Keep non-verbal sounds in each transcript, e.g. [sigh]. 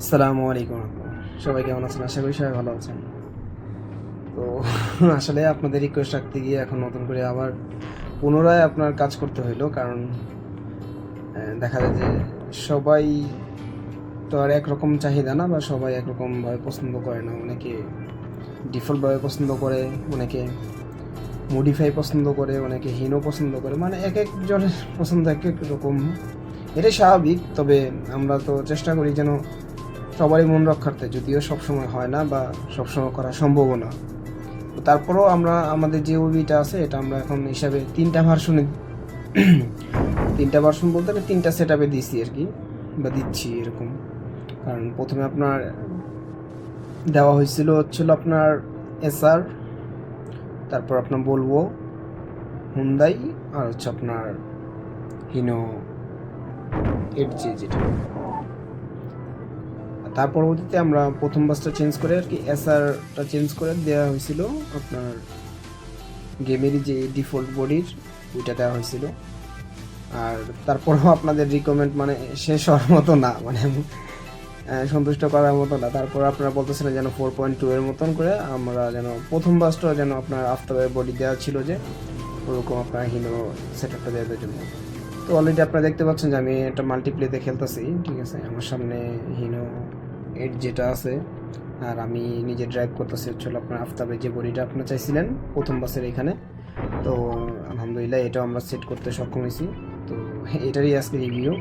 আসসালামু আলাইকুম। সবাই কেমন আছেন? আশা করি সবাই ভালো আছেন। তো [laughs] আসলে আপনাদের রিকোয়েস্ট রাখতে গিয়ে এখন নতুন করে আবার পুনরায় আপনার কাজ করতে হইল, কারণ দেখা যায় যে সবাই তো আর একরকম চাহিদা না, বা সবাই একরকমভাবে পছন্দ করে না। অনেকে ডিফল্টভাবে পছন্দ করে, অনেকে মডিফাই পছন্দ করে, অনেকে হীনও পছন্দ করে মানে এক এক একজনের পছন্দ এক এক রকম। এটাই স্বাভাবিক, তবে আমরা তো চেষ্টা করি যেন সবারই মন রক্ষার্থে, যদিও সবসময় হয় না বা সবসময় করা সম্ভব না। তারপরেও আমরা, আমাদের যে ওবিটা আছে, এটা আমরা এখন হিসাবে তিনটা ভার্সনে [clears throat] তিনটা ভার্সন বলতে আমি তিনটা সেট আপে দিচ্ছি আর কি, বা দিচ্ছি এরকম। কারণ প্রথমে আপনার দেওয়া হয়েছিল হচ্ছিল আপনার এসআর তারপর আপনার বলব হুন্দাই আর হচ্ছে আপনার হিনো এইট জি যেটা। তার পরবর্তীতে আমরা প্রথম বাসটা চেঞ্জ করে আর কি এসআরটা চেঞ্জ করে দেওয়া হয়েছিল আপনার গেমেরই যে ডিফল্ট বডির ওইটা দেওয়া হয়েছিল। আর তারপরেও আপনাদের রিকমেন্ড মানে শেষ হওয়ার মতো না মানে সন্তুষ্ট করার মতো না। তারপর আপনারা বলতেছিলেন যেন ফোর পয়েন্ট টু এর মতন করে আমরা যেন প্রথম বাসটা যেন আপনার আফতাবের বডি দেওয়া ছিল যে ওরকম আপনার হিনো সেট আপটা দেওয়ার জন্য তো অলরেডি আপনারা দেখতে পাচ্ছেন যে আমি একটা মাল্টিপ্লেতে খেলতেছি, ঠিক আছে? আমার সামনে হিনো এইট যেটা আছে, আর আমি নিজে ড্রাইভ করতেছি হচ্ছিল আপনার আফতাবের যে বডিটা আপনারা চাইছিলেন, প্রথম বাসের এখানে। তো আলহামদুলিল্লাহ এটাও আমরা সেট করতে সক্ষম হয়েছি। তো এটারই আজকে রিভিউ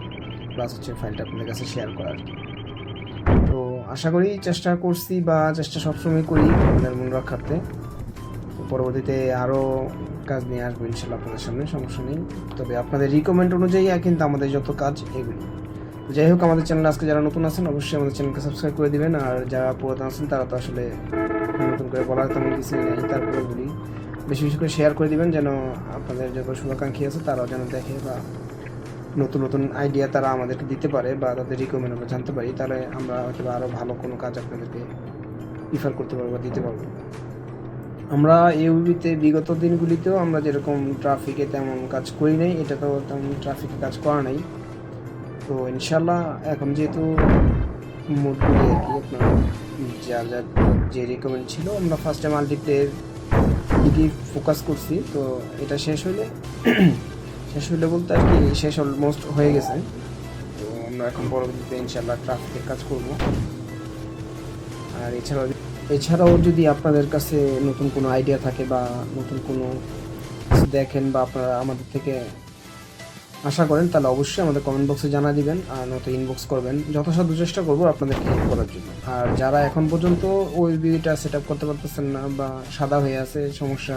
প্লাস হচ্ছে ফাইলটা আপনাদের কাছে শেয়ার করা আর কি আশা করি চেষ্টা করছি বা চেষ্টা সবসময় করি আপনাদের মন রক্ষার্থে। পরবর্তীতে আরও কাজ নিয়ে আসব ইনশাল্লাহ আপনাদের সামনে, সমস্যা নেই। তবে আপনাদের রিকমেন্ড অনুযায়ী কিন্তু আমাদের যত কাজ এগুলি। যাই হোক, আমাদের চ্যানেল আজকে যারা নতুন আছেন, অবশ্যই আমাদের চ্যানেলকে সাবস্ক্রাইব করে দিবেন। আর যারা পুরাতন আছেন, তারা তো আসলে নতুন করে বলার তেমন কিছু নেই তারপরে বলি। বেশি বেশি করে শেয়ার করে দিবেন যেন আপনাদের যত শুভাকাঙ্ক্ষী আছে, তারাও যেন দেখে বা নতুন নতুন আইডিয়া তারা আমাদেরকে দিতে পারে বা তাদের রিকমেন্ড আমরা জানতে পারি, তাহলে আমরা হয়তো আরও ভালো কোনো কাজ আপনাদেরকে প্রিফার করতে পারব বা দিতে পারব। আমরা ইউবিতে বিগত দিনগুলিতেও আমরা যেরকম ট্রাফিকে তেমন কাজ করি নাই এটা তো তেমন ট্রাফিকে কাজ করা নাই। তো ইনশাল্লাহ এখন যেহেতু মোটগুলি আর কি আপনার যা যার যে রিকমেন্ড ছিল, আমরা ফার্স্টে মাল্টিপ্লের দিকে ফোকাস করছি। তো এটা শেষ হলে শেষ হলে বলতে আর কি, শেষ অলমোস্ট হয়ে গেছে। তো আমরা এখন পরবর্তীতে ইনশাল্লাহ ট্রাফিকের কাজ করব। আর এছাড়াও এছাড়াও যদি আপনাদের কাছে নতুন কোনো আইডিয়া থাকে বা নতুন কোনো দেখেন বা আপনারা আমাদের থেকে আশা করেন, তাহলে অবশ্যই আমাদের কমেন্ট বক্সে জানা দিবেন আর নয়তো ইনবক্স করবেন। যথাসাধ্য চেষ্টা করব আপনাদেরকে হেল্প করার জন্য। আর যারা এখন পর্যন্ত ওই ভিডিওটা সেট আপ করতে পারতেছেন না বা সাদা হয়ে আছে, সমস্যা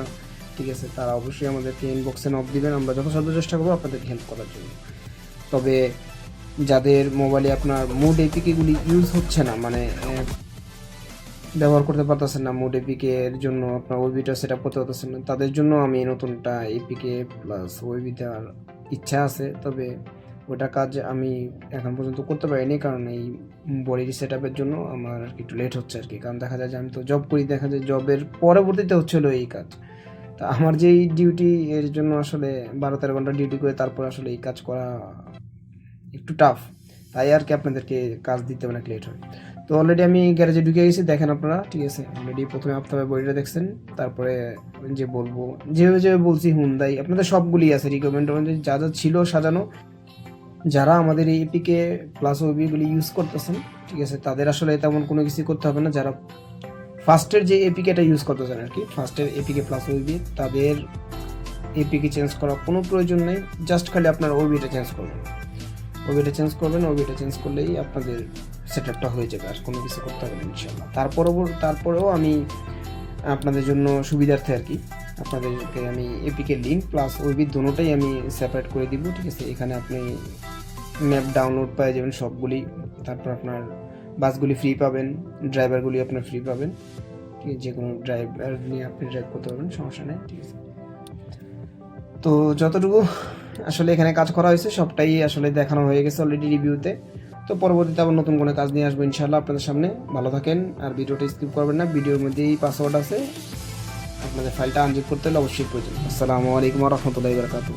ঠিক আছে, তারা অবশ্যই আমাদেরকে ইনবক্সে নক দিবেন। আমরা যথাসাধ্য চেষ্টা করব আপনাদেরকে হেল্প করার জন্য। তবে যাদের মোবাইলে আপনার মুড এপিকেগুলি ইউজ হচ্ছে না মানে ব্যবহার করতে পারতেছেন না মোড এপিকে এর জন্য আপনার ওইবিটা সেট আপ করতে পারতেছেন না, তাদের জন্য আমি নতুনটা এপিকে প্লাস দেওয়ার ইচ্ছা আছে। তবে ওটা কাজ আমি এখন পর্যন্ত করতে পারিনি, কারণ এই বডির সেট আপের জন্য আমার একটু লেট হচ্ছে আর কি। কারণ দেখা যায় যে আমি তো জব করি, দেখা যায় জবের পরবর্তীতে হচ্ছিল এই কাজ। তা আমার যেই ডিউটি এর জন্য আসলে বারো তেরো ঘণ্টা ডিউটি করে তারপর আসলে এই কাজ করা একটু টাফ তাই আর কি আপনাদেরকে কাজ দিতে অনেক লেট হয়। তো অলরেডি আমি গ্যারেজে ঢুকে গেছি, দেখেন আপনারা, ঠিক আছে? অলরেডি প্রথমে আপনারা বডিটা দেখছেন, তারপরে যে বলব, যেভাবে যেভাবে বলছি হুন্দাই আপনাদের সবগুলি আছে রিকমেন্ড যা যা ছিল সাজানো। যারা আমাদের এই এপিকে প্লাস ওবিগুলি ইউজ করতেছেন, ঠিক আছে? তাদের আসলে তেমন কোনো কিছু করতে হবে না, যারা ফার্স্টের যে এপিকেটা ইউজ করতেছেন আর কি ফার্স্টের এপিকে প্লাস ওবি তাদের এপিকে চেঞ্জ করার কোনো প্রয়োজন নেই জাস্ট খালি আপনার ওবিটা চেঞ্জ করবেন। ওবিটা চেঞ্জ করবেন ওবিটা চেঞ্জ করলেই আপনাদের সেট আপটা হয়ে যাবে, আর কোনো কিছু করতে হবে না ইনশাল্লাহ তারপরেও তারপরেও আমি আপনাদের জন্য সুবিধার্থে আর কি, আপনাদেরকে আমি এপিকে লিঙ্ক প্লাস ওইবি দুটোটাই আমি সেপারেট করে দিব, ঠিক আছে? এখানে আপনি ম্যাপ ডাউনলোড পেয়ে যাবেন সবগুলি, তারপর আপনার বাসগুলি ফ্রি পাবেন ড্রাইভারগুলি আপনার ফ্রি পাবেন। ঠিক আছে যে কোনো ড্রাইভার নিয়ে আপনি ড্রাইভ করতে পারবেন, সমস্যা নেই, ঠিক আছে। তো যতটুকু আসলে এখানে কাজ করা হয়েছে, সবটাই আসলে দেখানো হয়ে গেছে অলরেডি রিভিউতে তো পরবর্তীতে আবার নতুন কোনো কাজ নিয়ে আসব ইনশাল্লাহ আপনাদের সামনে। ভালো থাকেন, আর ভিডিওটা স্কিপ করবেন না, ভিডিওর মধ্যেই পাসওয়ার্ড আছে। আপনাদের ফাইলটা আনজিপ করতে হলে অবশ্যই প্রয়োজন। আসসালামু আলাইকুম রহমতুল্লাহ বারকাতু